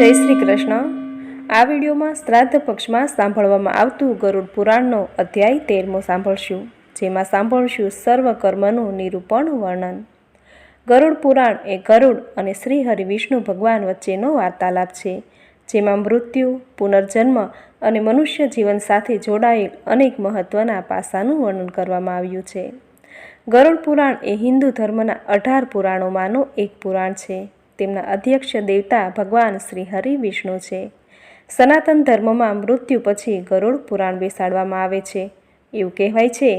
જય શ્રી કૃષ્ણ. આ વિડીયોમાં શ્રાદ્ધ પક્ષમાં સાંભળવામાં આવતું ગરુડ પુરાણનો અધ્યાય તેરમો સાંભળશું, જેમાં સાંભળશું સર્વ કર્મનું નિરૂપણ વર્ણન. ગરુડ પુરાણ એ ગરુડ અને શ્રી હરિ વિષ્ણુ ભગવાન વચ્ચેનો વાર્તાલાપ છે, જેમાં મૃત્યુ, પુનર્જન્મ અને મનુષ્ય જીવન સાથે જોડાયેલ અનેક મહત્વના પાસાનું વર્ણન કરવામાં આવ્યું છે. ગરુડ પુરાણ એ હિન્દુ ધર્મના અઢાર પુરાણોમાંનું એક પુરાણ છે. તેમના અધ્યક્ષ દેવતા ભગવાન શ્રી હરિ વિષ્ણુ છે. સનાતન ધર્મમાં મૃત્યુ પછી ગરુડ પુરાણ બેસાડવામાં આવે છે. એવું કહેવાય છે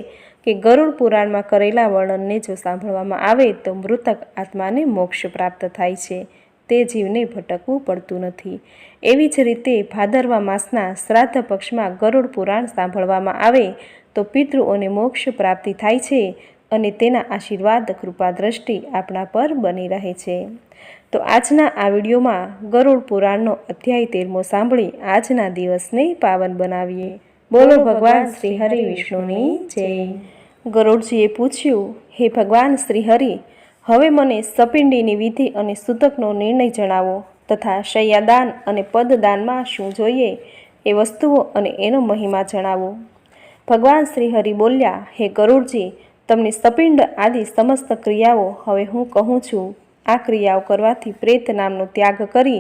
કે ગરુડ પુરાણમાં કરેલા વર્ણનને જો સાંભળવામાં આવે તો મૃતક આત્માને મોક્ષ પ્રાપ્ત થાય છે. તે જીવને ભટકવું પડતું નથી. એવી જ રીતે ભાદરવા માસના શ્રાદ્ધ પક્ષમાં ગરુડ પુરાણ સાંભળવામાં આવે તો પિતૃઓને મોક્ષ પ્રાપ્તિ થાય છે અને તેના આશીર્વાદ કૃપા દ્રષ્ટિ આપણા પર બની રહે છે. તો આજના આ વિડીયોમાં ગરુડ પુરાણનો અધ્યાય તેરમો સાંભળી આજના દિવસને પાવન બનાવીએ. બોલો ભગવાન શ્રી હરિ વિષ્ણુની જય. ગરુડજીએ પૂછ્યું, હે ભગવાન શ્રી હરિ હવે મને સપિંડીની વિધિ અને સૂતકનો નિર્ણય જણાવો, તથા શય્યાદાન અને પદદાનમાં શું જોઈએ, એ વસ્તુઓ અને એનો મહિમા જણાવો. ભગવાન શ્રી હરિ બોલ્યા, હે ગરુડજી તમને સપિંડ આદિ સમસ્ત ક્રિયાઓ હવે હું કહું છું. આ ક્રિયાઓ કરવાથી પ્રેત નામનો ત્યાગ કરી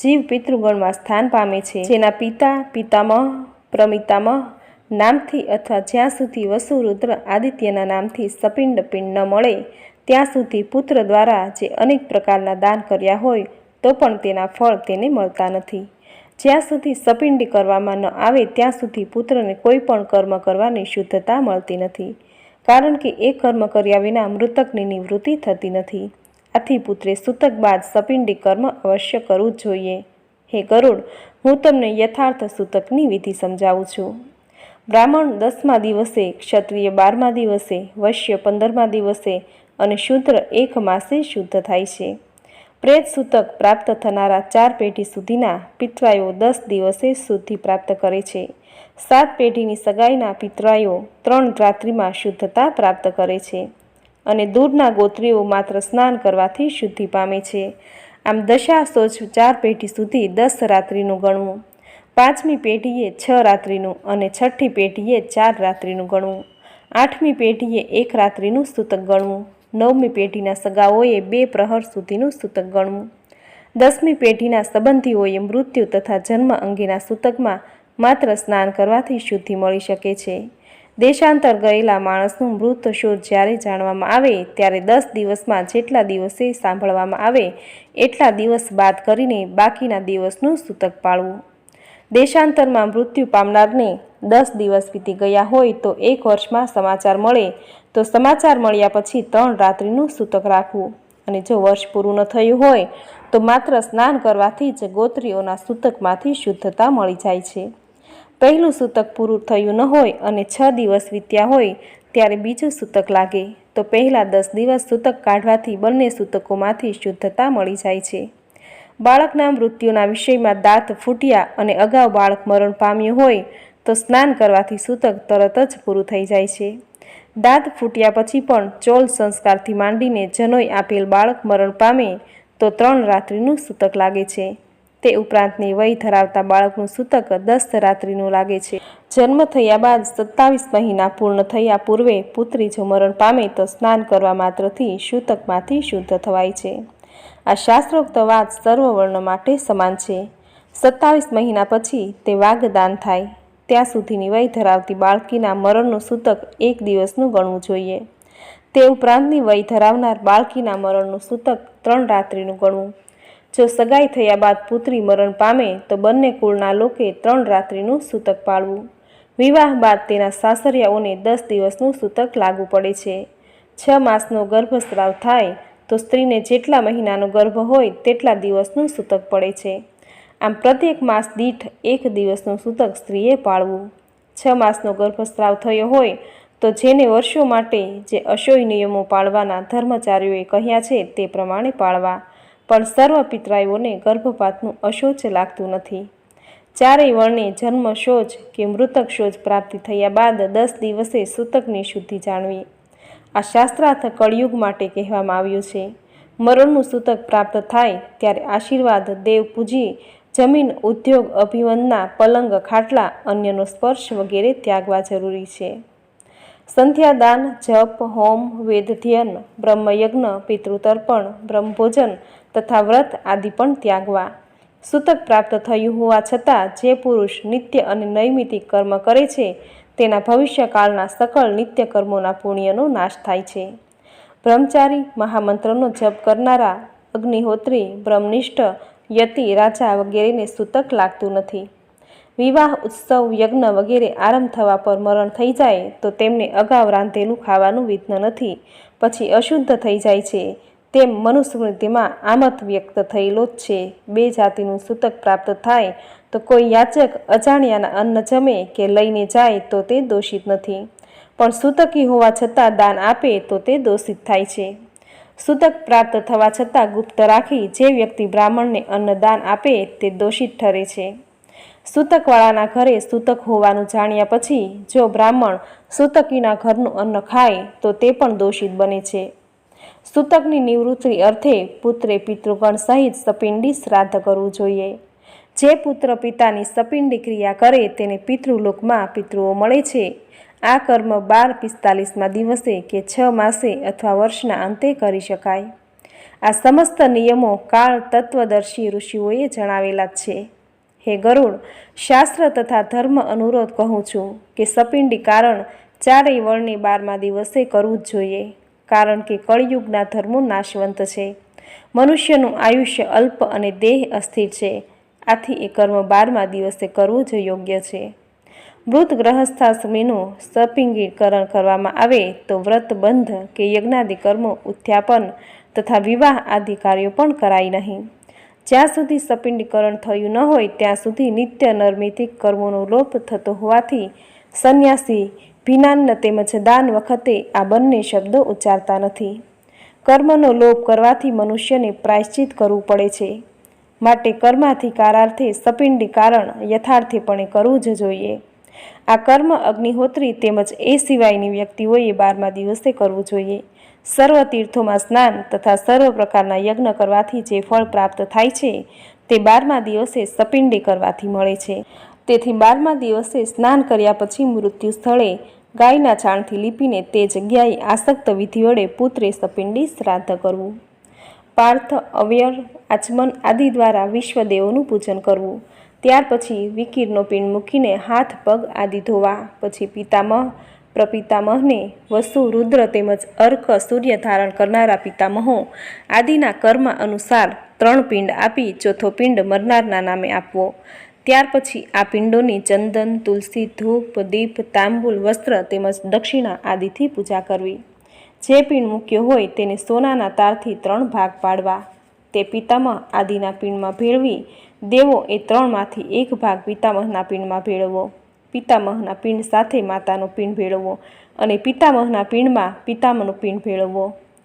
જીવ પિતૃગણમાં સ્થાન પામે છે. જેના પિતા, પિતામહ, પ્રમિતામહ નામથી અથવા જ્યાં સુધી વસુરુદ્ર આદિત્યના નામથી સપિંડ પિંડ ન મળે, ત્યાં સુધી પુત્ર દ્વારા જે અનેક પ્રકારના દાન કર્યા હોય, તો પણ તેના ફળ તેને મળતા નથી. જ્યાં સુધી સપિંડી કરવામાં ન આવે, ત્યાં સુધી પુત્રને કોઈ પણ કર્મ કરવાની શુદ્ધતા મળતી નથી. કારણ કે એ કર્મ કર્યા વિના મૃતકની નિવૃત્તિ થતી નથી. આથી પુત્રે સૂતક બાદ સપિંડી કર્મ અવશ્ય કરવું જોઈએ. હે ગરુડ, હું તમને યથાર્થ સૂતકની વિધિ સમજાવું છું. બ્રાહ્મણ દસમા દિવસે, ક્ષત્રિય બારમા દિવસે, વૈશ્ય પંદરમા દિવસે અને શૂદ્ર એક માસે શુદ્ધ થાય છે. પ્રેત સૂતક પ્રાપ્ત થનારા ચાર પેઢી સુધીના પિતરાયો દસ દિવસે શુદ્ધિ પ્રાપ્ત કરે છે. સાત પેઢીની સગાઈના પિતરાઈઓ ત્રણ રાત્રિમાં શુદ્ધતા પ્રાપ્ત કરે છે અને દૂરના ગોત્રીઓ માત્ર સ્નાન કરવાથી શુદ્ધિ પામે છે. આમ દશા સોચ ચાર પેઢી સુધી દસ રાત્રિનું ગણવું, પાંચમી પેઢીએ છ રાત્રિનું અને છઠ્ઠી પેઢીએ ચાર રાત્રિનું ગણવું, આઠમી પેઢીએ એક રાત્રિનું સૂતક ગણવું, નવમી પેઢીના સગાઓએ બે પ્રહર સુધીનું સૂતક ગણવું, દસમી પેઢીના સંબંધીઓએ મૃત્યુ તથા જન્મ અંગેના સૂતકમાં માત્ર સ્નાન કરવાથી શુદ્ધિ મળી શકે છે. દેશાંતર ગયેલા માણસનું મૃત શોધ જ્યારે જાણવામાં આવે, ત્યારે દસ દિવસમાં જેટલા દિવસે સાંભળવામાં આવે, એટલા દિવસ બાદ કરીને બાકીના દિવસનું સૂતક પાળવું. દેશાંતરમાં મૃત્યુ પામનારને દસ દિવસ વીતી ગયા હોય તો એક વર્ષમાં સમાચાર મળે, તો સમાચાર મળ્યા પછી ત્રણ રાત્રિનું સૂતક રાખવું. અને જો વર્ષ પૂરું ન થયું હોય, તો માત્ર સ્નાન કરવાથી જ ગોત્રીઓના સૂતકમાંથી શુદ્ધતા મળી જાય છે. પહેલું સૂતક પૂરું થયું ન હોય અને છ દિવસ વીત્યા હોય ત્યારે બીજું સૂતક લાગે. તો પહેલાં દસ દિવસ સૂતક કાઢવાથી બંને સૂતકોમાંથી શુદ્ધતા મળી જાય છે. બાળકના મૃત્યુના વિષયમાં દાંત ફૂટ્યા અને અગાઉ બાળક મરણ પામ્યું હોય તો સ્નાન કરવાથી સૂતક તરત જ પૂરું થઈ જાય છે. દાંત ફૂટ્યા પછી પણ ચોલ સંસ્કારથી માંડીને જનોઈ આપેલ બાળક મરણ પામે તો ત્રણ રાત્રિનું સૂતક લાગે છે. તે ઉપરાંતની વય ધરાવતા બાળકનું સૂતક દસ રાત્રિનું લાગે છે. જન્મ થયા બાદ સત્તાવીસ મહિના પૂર્ણ થયા પૂર્વે પુત્રી જો મરણ પામે તો સ્નાન કરવા માત્રથી સૂતકમાંથી શુદ્ધ થવાય છે. આ શાસ્ત્રોક્ત વાત સર્વવર્ણ માટે સમાન છે. સત્તાવીસ મહિના પછી તે વાગદાન થાય. ત્યાં સુધીની વય ધરાવતી બાળકીના મરણનું સૂતક એક દિવસનું ગણવું જોઈએ. તે ઉપરાંતની વય ધરાવનાર બાળકીના મરણનું સૂતક ત્રણ રાત્રિનું ગણવું. જો સગાઈ થયા બાદ પુત્રી મરણ પામે, તો બંને કુળના લોકે ત્રણ રાત્રિનું સૂતક પાળવું. વિવાહ બાદ તેના સાસરિયાઓને દસ દિવસનું સૂતક લાગુ પડે છે. છ માસનો ગર્ભસ્રાવ થાય, તો સ્ત્રીને જેટલા મહિનાનો ગર્ભ હોય, તેટલા દિવસનું સૂતક પડે છે. આમ પ્રત્યેક માસ દીઠ એક દિવસનું સૂતક સ્ત્રીએ પાળવું. છ માસનો ગર્ભસ્રાવ થયો હોય, તો જેને વર્ષો માટે જે અશોય નિયમો પાળવાના ધર્મચારીઓએ કહ્યા છે, તે પ્રમાણે પાળવા. પણ સર્વ પિતરાઈઓને ગર્ભપાતનું અશોચ લાગતું નથી. ચારેય વર્ણે જન્મ શોચ કે મૃતક શોચ પ્રાપ્તિ થયા બાદ દસ દિવસે સૂતકની શુદ્ધિ જાણવી. આ શાસ્ત્રાર્થ કળિયુગ માટે કહેવામાં આવ્યું છે. મરણનું સૂતક પ્રાપ્ત થાય ત્યારે આશીર્વાદ, દેવ પૂજી, જમીન, ઉદ્યોગ, અભિવંદના, પલંગ, ખાટલા, અન્યનો સ્પર્શ વગેરે ત્યાગવા જરૂરી છે. સંધ્યાદાન, જપ, હોમ, વેદધ્યન, બ્રહ્મયજ્ઞ, પિતૃતર્પણ, બ્રહ્મભોજન તથા વ્રત આદિ પણ ત્યાગવા. સૂતક પ્રાપ્ત થયું હોવા છતાં જે પુરુષ નિત્ય અને નૈમિતિક કર્મ કરે છે, તેના ભવિષ્યકાળના સકળ નિત્ય કર્મોના પુણ્યનો નાશ થાય છે. બ્રહ્મચારી મહામંત્રનો જપ કરનારા અગ્નિહોત્રી, બ્રહ્મનિષ્ઠ, યતિ, રાજા વગેરેને સૂતક લાગતું નથી. વિવાહ, ઉત્સવ, યજ્ઞ વગેરે આરંભ થવા પર મરણ થઈ જાય તો તેમને અગાઉ રાંધેલું ખાવાનું વિઘ્ન નથી. પછી અશુદ્ધ થઈ જાય છે. તેમ મનુસ્મૃતિમાં આમત વ્યક્ત થયેલો જ છે. બે જાતિનું સૂતક પ્રાપ્ત થાય તો કોઈ યાચક અજાણ્યાના અન્ન જમે કે લઈને જાય તો તે દોષિત નથી. પણ સૂતકી હોવા છતાં દાન આપે તો તે દોષિત થાય છે. સૂતક પ્રાપ્ત થવા છતાં ગુપ્ત રાખી જે વ્યક્તિ બ્રાહ્મણને અન્નદાન આપે તે દોષિત ઠરે છે. સૂતકવાળાના ઘરે સૂતક હોવાનું જાણ્યા પછી જો બ્રાહ્મણ સૂતકીના ઘરનું અન્ન ખાય તો તે પણ દોષિત બને છે. સૂતકની નિવૃત્તિ અર્થે પુત્રે પિતૃગણ સહિત સપિંડી શ્રાદ્ધ કરવું જોઈએ. જે પુત્ર પિતાની સપિંડી ક્રિયા કરે તેને પિતૃલોકમાં પિતૃઓ મળે છે. આ કર્મ બાર પિસ્તાલીસમાં દિવસે કે છ માસે અથવા વર્ષના અંતે કરી શકાય. આ સમસ્ત નિયમો કાળ તત્વદર્શી ઋષિઓએ જણાવેલા છે. હે ગરુડ, શાસ્ત્ર તથા ધર્મ અનુરોધ કહું છું કે સપિંડી કારણ ચારેય વર્ણને બારમા દિવસે કરવું જ જોઈએ. કારણ કે કળિયુગના ધર્મો નાશવંત છે. મનુષ્યનું આયુષ્ય અલ્પ અને દેહ અસ્થિર છે. આથી એ કર્મ બારમા દિવસે કરવું જ યોગ્ય છે. મૃત ગ્રહસ્થાશ્રમીનું સપિંગીકરણ કરવામાં આવે તો વ્રત બંધ કે યજ્ઞાદિ કર્મો ઉત્થાપન તથા વિવાહ આદિ કાર્યો પણ કરાય નહીં. જ્યાં સુધી સપિંડીકરણ થયું ન હોય ત્યાં સુધી નિત્ય નર્મિતિક કર્મોનો લોપ થતો હોવાથી સંન્યાસી ભિનાન્ન તેમજ દાન વખતે આ બંને શબ્દો ઉચ્ચારતા નથી. કર્મનો લોપ કરવાથી મનુષ્યને પ્રાયશ્ચિત કરવું પડે છે. માટે કર્માથી કારાર્થે સપિંડી કારણ યથાર્થીપણે કરવું જ જોઈએ. આ કર્મ અગ્નિહોત્રી તેમજ એ સિવાયની વ્યક્તિઓએ બારમા દિવસે કરવું જોઈએ. સર્વ તીર્થોમાં સ્નાન તથા સર્વ પ્રકારના યજ્ઞ કરવાથી જે ફળ પ્રાપ્ત થાય છે, તે બારમા દિવસે સપિંડી કરવાથી મળે છે. તેથી બારમા દિવસે સ્નાન કર્યા પછી મૃત્યુ સ્થળે ગાયના છાણથી લીપીને તે જગ્યાએ આસક્ત વિધિ વડે પુત્રે સપિંડી શ્રાદ્ધ કરવું. પાર્થ અવ્યર આચમન આદિ દ્વારા વિશ્વદેવોનું પૂજન કરવું. ત્યાર પછી વિકીરનો પિંડ મૂકીને હાથ, પગ આદિ ધોવા. પછી પિતામહ, પ્રપિતામહને વસુ, રુદ્ર તેમજ અર્ક, સૂર્ય ધારણ કરનારા પિતામહો આદિના કર્મ અનુસાર ત્રણ પિંડ આપી ચોથો પિંડ મરનારના નામે આપવો. ત્યાર પછી આ પિંડોની ચંદન, તુલસી, ધૂપ, દીપ, તાંબુલ, વસ્ત્ર તેમજ દક્ષિણા આદિથી પૂજા કરવી. જે પિંડ મૂક્યો હોય તેને સોનાના તારથી ત્રણ ભાગ પાડવા. તે પિતામહ આદિના પિંડમાં ભેળવી, દેવો એ ત્રણમાંથી એક ભાગ પિતામહના પિંડમાં ભેળવવો પિતામહના પિંડ સાથે માતાનો પિંડ ભેળવવો અને પિતામહના પિંડમાં પિતામહનો પિંડ ભેળવવો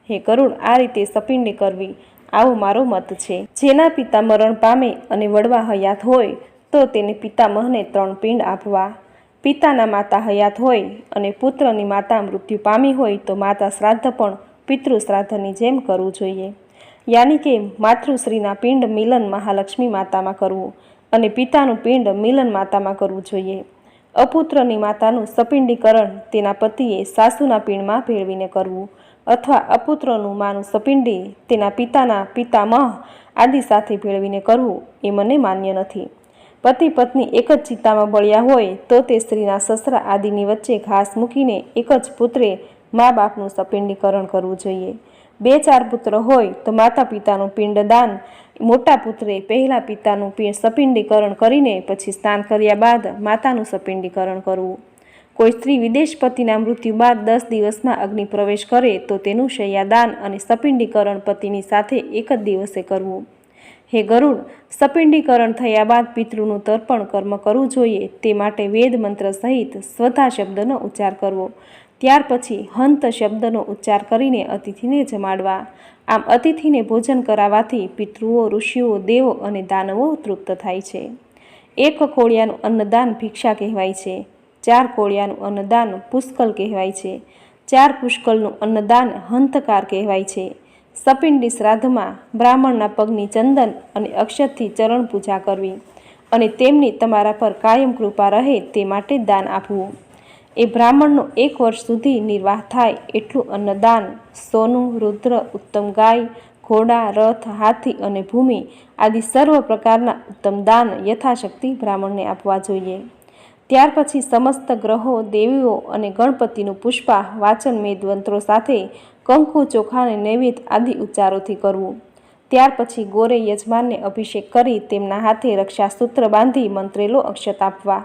હે કરુણ, આ રીતે સપિંડી કરવી. આવો મારો મત છે. જેના પિતા મરણ પામે અને વડવા હયાત હોય તો તેને પિતામહને ત્રણ પિંડ આપવા. પિતાના માતા હયાત હોય અને પુત્રની માતા મૃત્યુ પામી હોય તો માતા શ્રાદ્ધ પણ પિતૃ શ્રાદ્ધની જેમ કરવું જોઈએ. યાની કે માતૃશ્રીના પિંડ મિલન મહાલક્ષ્મી માતામાં કરવું અને પિતાનું પિંડ મિલન માતામાં કરવું જોઈએ. અપુત્રની માતાનું સપિંડીકરણ તેના પતિએ સાસુના પિંડમાં ભેળવીને કરવું અથવા અપુત્રનું માનું સપિંડી તેના પિતાના પિતામહ આદિ સાથે ભેળવીને કરવું એ મને માન્ય નથી. પતિ પત્ની એક જ ચિત્તામાં બળ્યા હોય તો તે સ્ત્રીના સસરા આદિની વચ્ચે ઘાસ મૂકીને એક જ પુત્રે મા બાપનું સપિંડીકરણ કરવું જોઈએ. બે ચાર પુત્ર હોય તો માતા પિતાનું પિંડદાન મોટા પુત્રે પહેલા પિતાનું પિંડ સપિંડીકરણ કરીને પછી સ્નાન કર્યા બાદ માતાનું સપિંડીકરણ કરવું. કોઈ સ્ત્રી વિદેશ પતિના મૃત્યુ બાદ દસ દિવસમાં અગ્નિ પ્રવેશ કરે તો તેનું શય્યાદાન અને સપિંડીકરણ પતિની સાથે એક જ દિવસે કરવું. હે ગરુડ, સપિંડીકરણ થયા બાદ પિતૃનું તર્પણ કર્મ કરવું જોઈએ, તે માટે વેદ મંત્ર સહિત સ્વધા શબ્દનો ઉચ્ચાર કરવો. ત્યાર પછી હંત શબ્દનો ઉચ્ચાર કરીને અતિથિને જમાડવા. આમ અતિથિને ભોજન કરાવવાથી પિતૃઓ, ઋષિઓ, દેવો અને દાનવો તૃપ્ત થાય છે. એક કોળિયાનું અન્નદાન ભિક્ષા કહેવાય છે. ચાર કોળિયાનું અન્નદાન પુષ્કલ કહેવાય છે. ચાર પુષ્કલનું અન્નદાન હંતકાર કહેવાય છે. સપિંડી શ્રાદ્ધમાં બ્રાહ્મણના પગની ચંદન અને અક્ષતથી ચરણ પૂજા કરવી અને તેમની તમારા પર કાયમ કૃપા રહે તે માટે દાન આપવું. એ બ્રાહ્મણનો એક વર્ષ સુધી નિર્વાહ થાય એટલું અન્નદાન, સોનું, રુદ્ર, ઉત્તમ ગાય, ઘોડા, રથ, હાથી અને ભૂમિ આદિ સર્વ પ્રકારના ઉત્તમ દાન યથાશક્તિ બ્રાહ્મણને આપવા જોઈએ. ત્યાર પછી સમસ્ત ગ્રહો, દેવીઓ અને ગણપતિનું પુષ્પા વાચન, મેદવંત્રો સાથે કંકુ ચોખાને નૈવેદ્ય આદિ ઉચ્ચારોથી કરવું. ત્યાર પછી ગોરે યજમાનને અભિષેક કરી તેમના હાથે રક્ષાસૂત્ર બાંધી મંત્રેલો અક્ષત આપવા.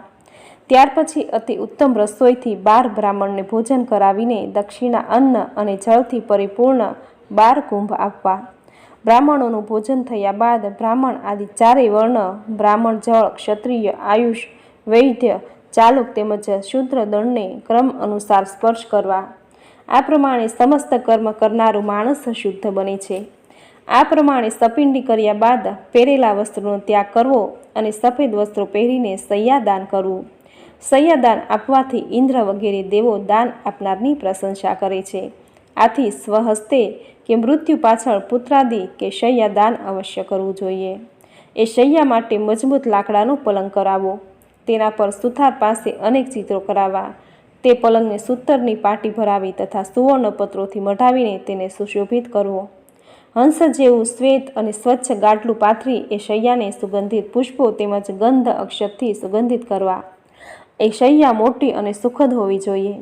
ત્યાર પછી અતિ ઉત્તમ રસોઈથી બાર બ્રાહ્મણને ભોજન કરાવીને દક્ષિણા, અન્ન અને જળથી પરિપૂર્ણ બાર કુંભ આપવા. બ્રાહ્મણોનું ભોજન થયા બાદ બ્રાહ્મણ આદિ ચારેય વર્ણ, બ્રાહ્મણ જળ, ક્ષત્રિય, આયુષ, વૈદ્ય, ચાલુક તેમજ શુદ્ર દળને ક્રમ અનુસાર સ્પર્શ કરવા. આ પ્રમાણે સમસ્ત કર્મ કરનારું માણસ શુદ્ધ બને છે. આ પ્રમાણે સપિંડી કર્યા બાદ પહેરેલા વસ્ત્રોનો ત્યાગ કરવો અને સફેદ વસ્ત્રો પહેરીને સૈયાદાન કરવું. સૈયાદાન આપવાથી ઇન્દ્ર વગેરે દેવો દાન આપનારની પ્રશંસા કરે છે. આથી સ્વહસ્તે કે મૃત્યુ પાછળ પુત્રાદિ કે શૈયાદાન અવશ્ય કરવું જોઈએ. એ શૈયા માટે મજબૂત લાકડાનો પલંગ કરાવો. તેના પર સુથાર પાસે અનેક ચિત્રો કરાવવા. તે પલંગને સૂતરની પાટી ભરાવી તથા સુવર્ણ પત્રોથી મઢાવીને તેને સુશોભિત કરવો. હંસ જેવું શ્વેત અને સ્વચ્છ ગાટલું પાથરી એ શૈયાને સુગંધિત પુષ્પો તેમજ ગંધ અક્ષતથી સુગંધિત કરવા. એ શૈયા મોટી અને સુખદ હોવી જોઈએ.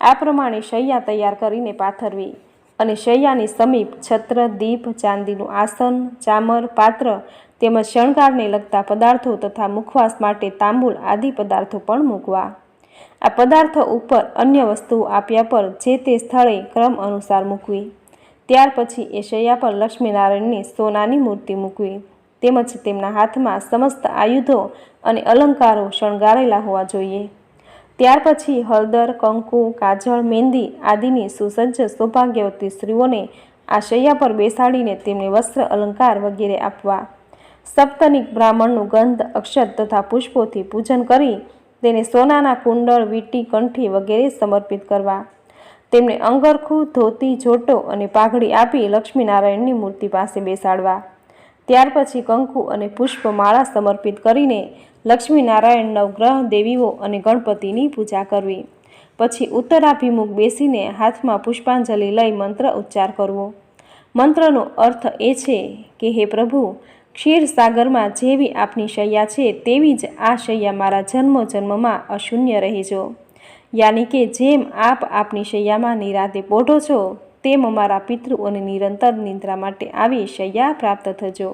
આ પ્રમાણે શૈયા તૈયાર કરીને પાથરવી અને શૈયાની સમીપ છત્ર, દીપ, ચાંદીનું આસન, ચામર, પાત્ર તેમજ શણગારને લગતા પદાર્થો તથા મુખવાસ માટે તાંબુલ આદિ પદાર્થો પણ મૂકવા. આ પદાર્થો ઉપર અન્ય વસ્તુઓ આપ્યા પર જે તે સ્થળે ક્રમ અનુસાર મૂકવી. ત્યાર પછી એ શૈયા પર લક્ષ્મીનારાયણની સોનાની મૂર્તિ મૂકવી. તેમજ તેમના હાથમાં સમસ્ત આયુધો અને અલંકારો શણગારેલા હોવા જોઈએ. ત્યાર પછી હળદર, કંકુ, કાજળ મહેંદી આદિની સુસજ્જ સૌભાગ્યવતી સ્ત્રીઓને આ શૈયા પર બેસાડીને તેમને વસ્ત્ર અલંકાર વગેરે આપવા. સપ્તનિક બ્રાહ્મણનું ગંધ, અક્ષત તથા પુષ્પોથી પૂજન કરી તેને સોનાના કુંડળ, વીટી, કંઠી વગેરે સમર્પિત કરવા. તેમને અંગરખું, ધોતી, જોટો અને પાઘડી આપી લક્ષ્મીનારાયણની મૂર્તિ પાસે બેસાડવા. ત્યાર પછી કંકુ અને પુષ્પમાળા સમર્પિત કરીને લક્ષ્મીનારાયણ નવગ્રહ, દેવીઓ અને ગણપતિની પૂજા કરવી. પછી ઉત્તરાભિમુખ બેસીને હાથમાં પુષ્પાંજલિ લઈ મંત્ર ઉચ્ચાર કરવો. મંત્રનો અર્થ એ છે કે, હે પ્રભુ ક્ષીરસાગરમાં જેવી આપની શૈયા છે, તેવી જ આ શૈયા મારા જન્મ જન્મમાં અશૂન્ય રહેજો યાની કે જેમ આપ આપની શૈયામાં નિરાતે પોઢો છો, તેમ અમારા પિતૃઓને નિરંતર નિંદ્રા માટે આવી શૈયા પ્રાપ્ત થજો.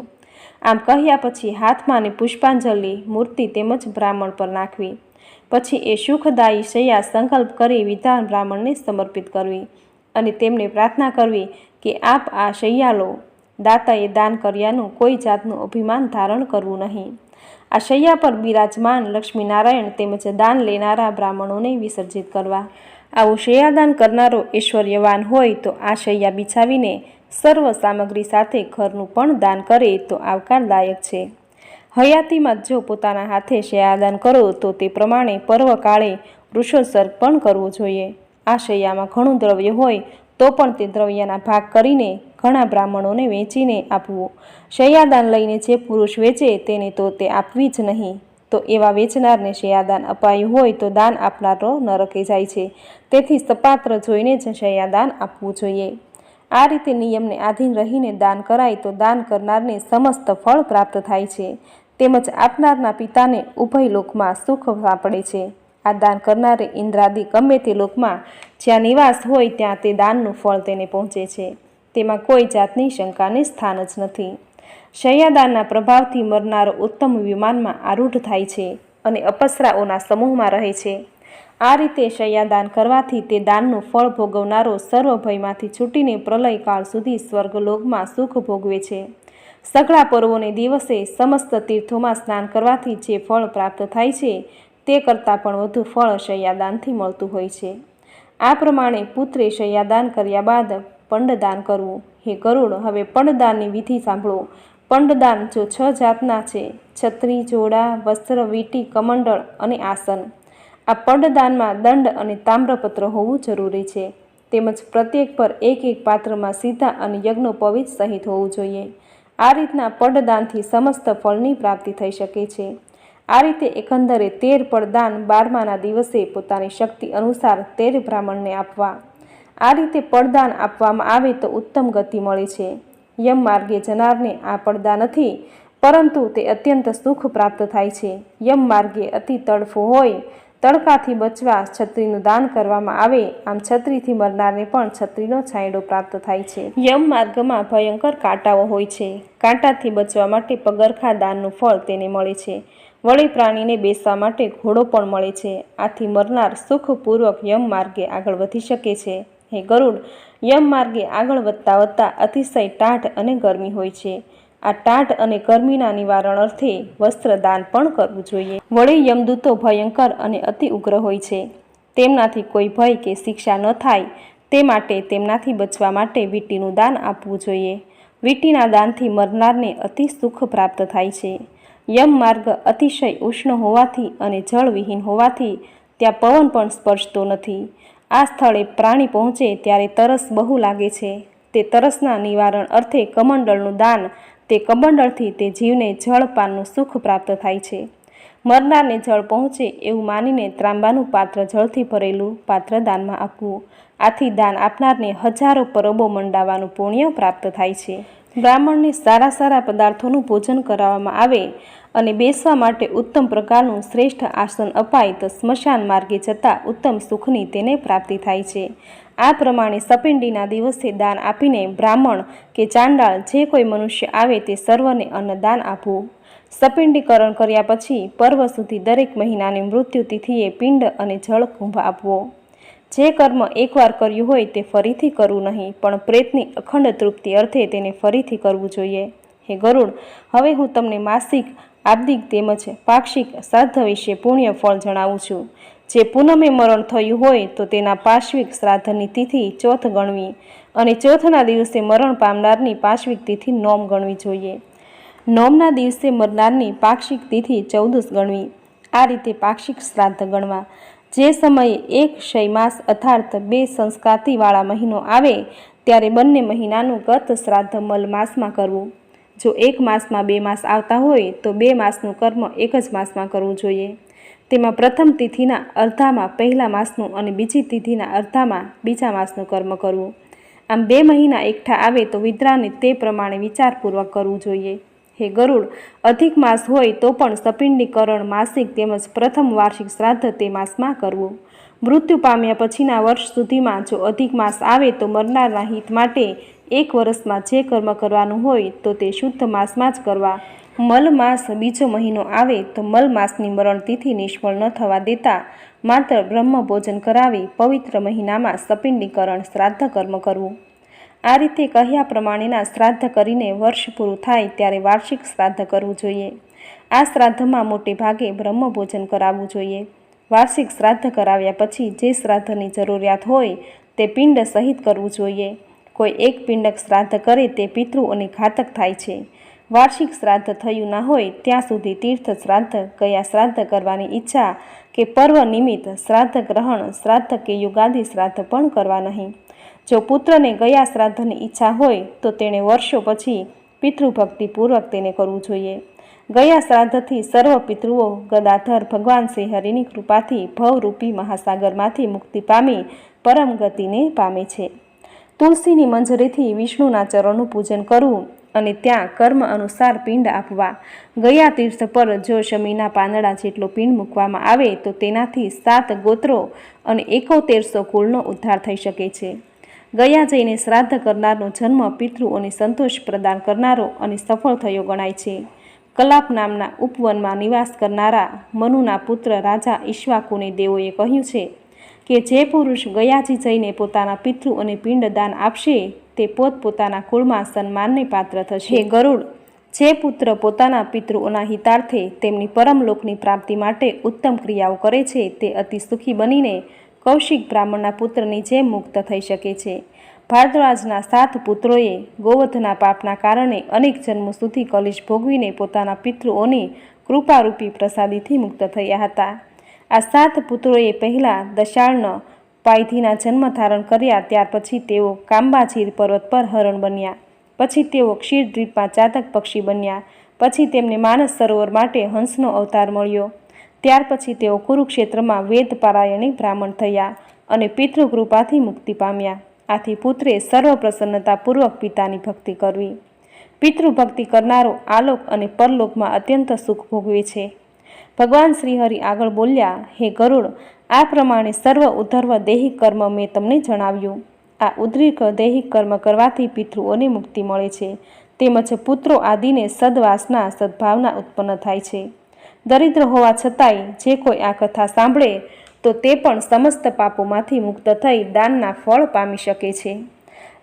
આમ કહ્યા પછી હાથમાં અને પુષ્પાંજલિ મૂર્તિ તેમજ બ્રાહ્મણ પર નાખવી. પછી એ સુખદાયી શૈયા સંકલ્પ કરી વિધાન બ્રાહ્મણને સમર્પિત કરવી અને તેમને પ્રાર્થના કરવી કે આપ આ શૈયા લો. દાતાએ દાન કર્યાનું કોઈ જાતનું અભિમાન ધારણ કરવું નહીં. આ શૈયા પર બિરાજમાન લક્ષ્મીનારાયણ તેમજ દાન લેનારા બ્રાહ્મણોને વિસર્જિત કરવા. આવું શૈયાદાન કરનારો ઐશ્વર્યવાન હોય તો આ શૈયા બિછાવીને સર્વ સામગ્રી સાથે ઘરનું પણ દાન કરે તો આવકારદાયક છે. હયાતીમાં જો પોતાના હાથે શૈયાદાન કરો તો તે પ્રમાણે પર્વકાળે વૃષોત્સર્ગ પણ કરવો જોઈએ. આ શૈયામાં ઘણું દ્રવ્ય હોય તો પણ તે દ્રવ્યના ભાગ કરીને ઘણા બ્રાહ્મણોને વેચીને આપવું. શૈયાદાન લઈને જે પુરુષ વેચે તેને તો તે આપવી જ નહીં. તો એવા વેચનારને શૈયાદાન અપાયું હોય તો દાન આપનારો નરકે જાય છે. તેથી સપાત્ર જોઈને જ શૈયાદાન આપવું જોઈએ. આ રીતે નિયમને આધીન રહીને દાન કરાય તો દાન કરનારને સમસ્ત ફળ પ્રાપ્ત થાય છે. તેમજ આપનારના પિતાને ઉભય લોકમાં સુખ સાંપડે છે. આ દાન કરનારે ઇન્દ્રાદિ ગમે તે લોકમાં જ્યાં નિવાસ હોય ત્યાં તે દાનનું ફળ તેને પહોંચે છે. તેમાં કોઈ જાતની શંકાને સ્થાન જ નથી. શૈયાદાનના પ્રભાવથી મરનારો ઉત્તમ વિમાનમાં આરૂઢ થાય છે અને અપસરાઓના સમૂહમાં રહે છે. આ રીતે શૈયાદાન કરવાથી તે દાનનું ફળ ભોગવનારો સર્વ ભયમાંથી છૂટીને પ્રલયકાળ સુધી સ્વર્ગલોકમાં સુખ ભોગવે છે. સઘળા પર્વોને દિવસે સમસ્ત તીર્થોમાં સ્નાન કરવાથી જે ફળ પ્રાપ્ત થાય છે, તે કરતાં પણ વધુ ફળ શૈયાદાનથી મળતું હોય છે. આ પ્રમાણે પુત્રે શૈયાદાન કર્યા બાદ પંડદાન કરવું. હે કરુણ, હવે પંડદાનની વિધિ સાંભળો. પંડદાન જો છ જાતના છે, છત્રી, જોડા, વસ્ત્ર, વીટી, કમંડળ અને આસન. આ પંડદાનમાં દંડ અને તામ્રપત્ર હોવું જરૂરી છે. તેમજ પ્રત્યેક પર એક એક પાત્રમાં સીધા અને યજ્ઞોપવિત સહિત હોવું જોઈએ. આ રીતના પડદાનથી સમસ્ત ફળની પ્રાપ્તિ થઈ શકે છે. આ રીતે એકંદરે તેર પડદાન બારમાના દિવસે પોતાની શક્તિ અનુસાર તેર બ્રાહ્મણને આપવા. આ રીતે પડદાન આપવામાં આવે તો ઉત્તમ ગતિ મળે છે. યમ માર્ગે જનારને આ પડદા નથી, પરંતુ તે અત્યંત સુખ પ્રાપ્ત થાય છે. યમ માર્ગે અતિ તડફો હોય, તડકાથી બચવા છત્રીનું દાન કરવામાં આવે, આમ છત્રીથી મરનારને પણ છત્રીનો છાંયડો પ્રાપ્ત થાય છે. યમ માર્ગમાં ભયંકર કાંટાઓ હોય છે. કાંટાથી બચવા માટે પગરખા દાનનું ફળ તેને મળે છે. વળી પ્રાણીને બેસવા માટે ઘોડો પણ મળે છે. આથી મરનાર સુખપૂર્વક યમ માર્ગે આગળ વધી શકે છે. હે ગરુડ, યમ માર્ગે આગળ વધતા વધતા અતિશય ટાઢ અને ગરમી હોય છે. આ ટાઢ અને ગરમીના નિવારણ અર્થે વસ્ત્રદાન પણ કરવું જોઈએ. વળી યમદૂતો ભયંકર અને અતિ ઉગ્ર હોય છે. તેમનાથી કોઈ ભય કે શિક્ષા ન થાય, તે માટે તેમનાથી બચવા માટે વીટીનું દાન આપવું જોઈએ. વીટીના દાનથી મરનારને અતિ સુખ પ્રાપ્ત થાય છે. યમ માર્ગ અતિશય ઉષ્ણ હોવાથી અને જળવિહીન હોવાથી ત્યાં પવન પણ સ્પર્શતો નથી. આ સ્થળે પ્રાણી પહોંચે ત્યારે તરસ બહુ લાગે છે. તે તરસના નિવારણ અર્થે કમંડળનું દાન, તે કમંડળથી તે જીવને જળપાનનું સુખ પ્રાપ્ત થાય છે. મરનારને જળ પહોંચે એવું માનીને ત્રાંબાનું પાત્ર જળથી ભરેલું પાત્ર દાનમાં આપવું. આથી દાન આપનારને હજારો પરબો મંડાવવાનું પુણ્ય પ્રાપ્ત થાય છે. બ્રાહ્મણને સારા સારા પદાર્થોનું ભોજન કરાવવામાં આવે અને બેસવા માટે ઉત્તમ પ્રકારનું શ્રેષ્ઠ આસન અપાય તો સ્મશાન માર્ગે જતાં ઉત્તમ સુખની તેને પ્રાપ્તિ થાય છે. આ પ્રમાણે સપિંડીના દિવસે દાન આપીને બ્રાહ્મણ કે ચાંડાળ જે કોઈ મનુષ્ય આવે તે સર્વને અન્નદાન આપવું સપિંડીકરણ કર્યા પછી પર્વ સુધી દરેક મહિનાની મૃત્યુ તિથિએ પિંડ અને જળ કુંભ આપવો. જે કર્મ એકવાર કર્યું હોય તે ફરીથી કરવું નહીં, પણ પ્રેતની અખંડ તૃપ્તિ અર્થે તેને ફરીથી કરવું જોઈએ. હે ગરુડ, હવે હું તમને માસિક આબ્દિક તેમજ પાક્ષિક શ્રાદ્ધ વિશે પુણ્ય ફળ જણાવું છું. જે પૂનમે મરણ થયું હોય તો તેના પાશ્વિક શ્રાદ્ધની તિથિ ચોથ ગણવી અને ચોથના દિવસે મરણ પામનારની પાશ્વિક તિથિ નોમ ગણવી જોઈએ. નોમના દિવસે મરનારની પાક્ષિક તિથિ ચૌદસ ગણવી. આ રીતે પાક્ષિક શ્રાદ્ધ ગણવા. જે સમયે એક શૈમાસ અર્થાત બે સંસ્કાતિવાળા મહિનો આવે, ત્યારે બંને મહિનાનું ગત શ્રાદ્ધ મલ માસમાં કરવું. જો એક માસમાં બે માસ આવતા હોય, તો બે માસનું કર્મ એક જ માસમાં કરવું જોઈએ. તેમાં પ્રથમ તિથિના અર્ધામાં પહેલા માસનું અને બીજી તિથિના અર્ધામાં બીજા માસનું કર્મ કરવું. આમ બે મહિના એકઠા આવે તો વિદ્રાને તે પ્રમાણે વિચારપૂર્વક કરવું જોઈએ. હે ગરુડ, અધિક માસ હોય તો પણ સપિંડીકરણ માસિક તેમજ પ્રથમ વાર્ષિક શ્રાદ્ધ તે માસમાં કરવું. મૃત્યુ પામ્યા પછીના વર્ષ સુધીમાં જો અધિક માસ આવે તો મરનારના હિત માટે એક વર્ષમાં જે કર્મ કરવાનું હોય તો તે શુદ્ધ માસમાં જ કરવા. મલ માસ બીજો મહિનો આવે તો મલ માસની મરણ તિથિ નિષ્ફળ ન થવા દેતા. માત્ર બ્રહ્મ ભોજન કરાવી પવિત્ર મહિનામાં સપિંડીકરણ શ્રાદ્ધ કર્મ કરવું. આ રીતે કહ્યા પ્રમાણેના શ્રાદ્ધ કરીને વર્ષ પૂરું થાય ત્યારે વાર્ષિક શ્રાદ્ધ કરવું જોઈએ. આ શ્રાદ્ધમાં મોટે ભાગે બ્રહ્મ ભોજન કરાવવું જોઈએ. વાર્ષિક શ્રાદ્ધ કરાવ્યા પછી જે શ્રાદ્ધની જરૂરિયાત હોય તે પિંડ સહિત કરવું જોઈએ. કોઈ એક પિંડક શ્રાદ્ધ કરે તે પિતૃઓને ઘાતક થાય છે. વાર્ષિક શ્રાદ્ધ થયું ના હોય ત્યાં સુધી તીર્થ શ્રાદ્ધ, કયા શ્રાદ્ધ કરવાની ઈચ્છા કે પર્વ નિમિત્ત શ્રાદ્ધ ગ્રહણ, શ્રાદ્ધ કે યુગાદિ શ્રાદ્ધ પણ કરવા નહીં. જો પુત્રને ગયા શ્રાદ્ધની ઈચ્છા હોય તો તેણે વર્ષો પછી પિતૃભક્તિપૂર્વક તેને કરવું જોઈએ. ગયા શ્રાદ્ધથી સર્વ પિતૃઓ ગદાધર ભગવાન શ્રી હરિની કૃપાથી ભવરૂપી મહાસાગરમાંથી મુક્તિ પામી પરમ ગતિને પામે છે. તુલસીની મંજરીથી વિષ્ણુના ચરણનું પૂજન કરવું અને ત્યાં કર્મ અનુસાર પિંડ આપવા. ગયા તીર્થ પર જો શમીના પાંદડા જેટલો પિંડ મૂકવામાં આવે, તો તેનાથી સાત ગોત્રો અને એકોતેરસો કુળનો ઉદ્ધાર થઈ શકે છે. ગયા જઈને શ્રાદ્ધ કરનારનો જન્મ પિતૃઓને સંતોષ પ્રદાન કરનારો અને સફળ થયો ગણાય છે. કલાપ નામના ઉપવનમાં નિવાસ કરનારા મનુના પુત્ર રાજા ઈશ્વાકુને દેવોએ કહ્યું છે કે જે પુરુષ ગયાજી જઈને પોતાના પિતૃ અને પિંડદાન આપશે, તે પોતપોતાના કુળમાં સન્માનને પાત્ર થશે. ગરુડ, જે પુત્ર પોતાના પિતૃઓના હિતાર્થે તેમની પરમલોકની પ્રાપ્તિ માટે ઉત્તમ ક્રિયાઓ કરે છે, તે અતિ સુખી બનીને કૌશિક બ્રાહ્મણના પુત્રની જેમ મુક્ત થઈ શકે છે. ભારદ્વાજના સાત પુત્રોએ ગોવધના પાપના કારણે અનેક જન્મો સુધી કલિશ ભોગવીને પોતાના પિતૃઓની કૃપારૂપી પ્રસાદીથી મુક્ત થયા હતા. આ સાત પુત્રોએ પહેલાં દશાળન પાયથીના જન્મ ધારણ કર્યા, ત્યાર પછી તેઓ કાંબાચીર પર્વત પર હરણ બન્યા. પછી તેઓ ક્ષીરદ્વીપમાં ચાતક પક્ષી બન્યા. પછી તેમને માનસ સરોવર માટે હંસનો અવતાર મળ્યો. ત્યાર પછી તેઓ કુરુક્ષેત્રમાં વેદ પારાયણી બ્રાહ્મણ થયા અને પિતૃકૃપાથી મુક્તિ પામ્યા. આથી પુત્રે સર્વ પ્રસન્નતાપૂર્વક પિતાની ભક્તિ કરવી. પિતૃભક્તિ કરનારો આલોક અને પરલોકમાં અત્યંત સુખ ભોગવે છે. ભગવાન શ્રીહરિ આગળ બોલ્યા, હે ગરુડ, આ પ્રમાણે સર્વ ઉધર્વ દૈહિક કર્મ મેં તમને જણાવ્યું. આ ઉદ્રિક દૈહિક કર્મ કરવાથી પિતૃઓને મુક્તિ મળે છે. તેમજ પુત્રો આદિને સદવાસના સદભાવના ઉત્પન્ન થાય છે. દરિદ્ર હોવા છતાંય જે કોઈ આ કથા સાંભળે, તો તે પણ સમસ્ત પાપોમાંથી મુક્ત થઈ દાનના ફળ પામી શકે છે.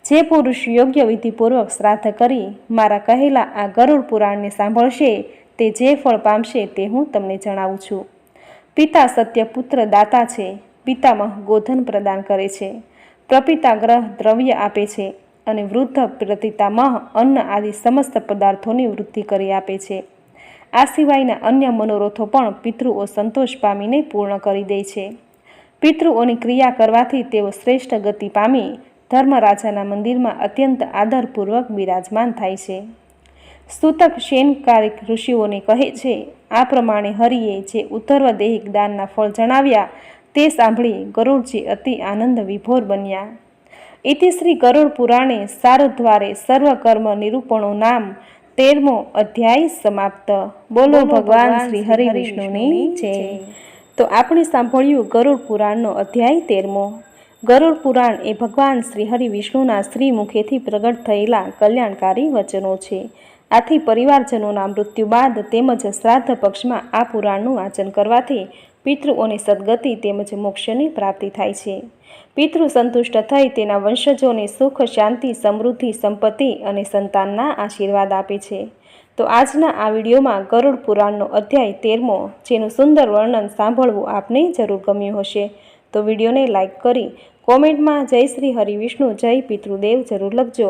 જે પુરુષ યોગ્ય વિધિપૂર્વક શ્રાદ્ધ કરી, મારા કહેલા આ ગરુડ પુરાણને સાંભળશે તે જે ફળ પામશે તે હું તમને જણાવું છું. પિતા સત્ય પુત્ર દાતા છે. પિતામહ ગોધન પ્રદાન કરે છે. પ્રપિતા ગ્રહ દ્રવ્ય આપે છે અને વૃદ્ધ પ્રતિતામહ અન્ન આદિ સમસ્ત પદાર્થોની વૃદ્ધિ કરી આપે છે. આ સિવાયના અન્ય મનોરથો પણ પિતૃઓ સંતોષ પામીને પૂર્ણ કરી દે છે. પિતૃઓની ક્રિયા કરવાથી તેઓ શ્રેષ્ઠ ગતિ પામી ધર્મરાજાના મંદિરમાં અત્યંત આદરપૂર્વક બિરાજમાન થાય છે. સૂતક શેનકારિક ઋષિઓને કહે છે આ પ્રમાણે હરિએ જે ઉત્તર્વ દૈહિક દાનના ફળ જણાવ્યા તે સાંભળી ગરુડજી અતિ આનંદ વિભોર બન્યા. ઇતિ શ્રી ગરુડ પુરાણે સારદ્વારે સર્વકર્મ નિરૂપણો નામ તેરમો અધ્યાય સમાપ્ત. બોલો ભગવાન શ્રી હરિ વિષ્ણુની જય. તો આપણે સાંભળ્યું ગરુડ પુરાણનો અધ્યાય તેરમો. ગરુડ પુરાણ એ ભગવાન શ્રી હરિ વિષ્ણુના શ્રી મુખેથી પ્રગટ થયેલા કલ્યાણકારી વચનો છે. આથી પરિવારજનોના મૃત્યુ બાદ તેમજ શ્રાદ્ધ પક્ષમાં આ પુરાણનું વાંચન કરવાથી પિતૃઓની સદગતિ તેમજ મોક્ષની પ્રાપ્તિ થાય છે. પિતૃ સંતુષ્ટ થઈ તેના વંશજોને સુખ, શાંતિ, સમૃદ્ધિ, સંપત્તિ અને સંતાનના આશીર્વાદ આપે છે. તો આજના આ વિડીયોમાં ગરુડ પુરાણનો અધ્યાય તેરમો, જેનું સુંદર વર્ણન સાંભળવું આપને જરૂર ગમ્યું હશે. તો વિડીયોને લાઇક કરી કોમેન્ટમાં જય શ્રી હરિ વિષ્ણુ જય પિતૃદેવ જરૂર લખજો.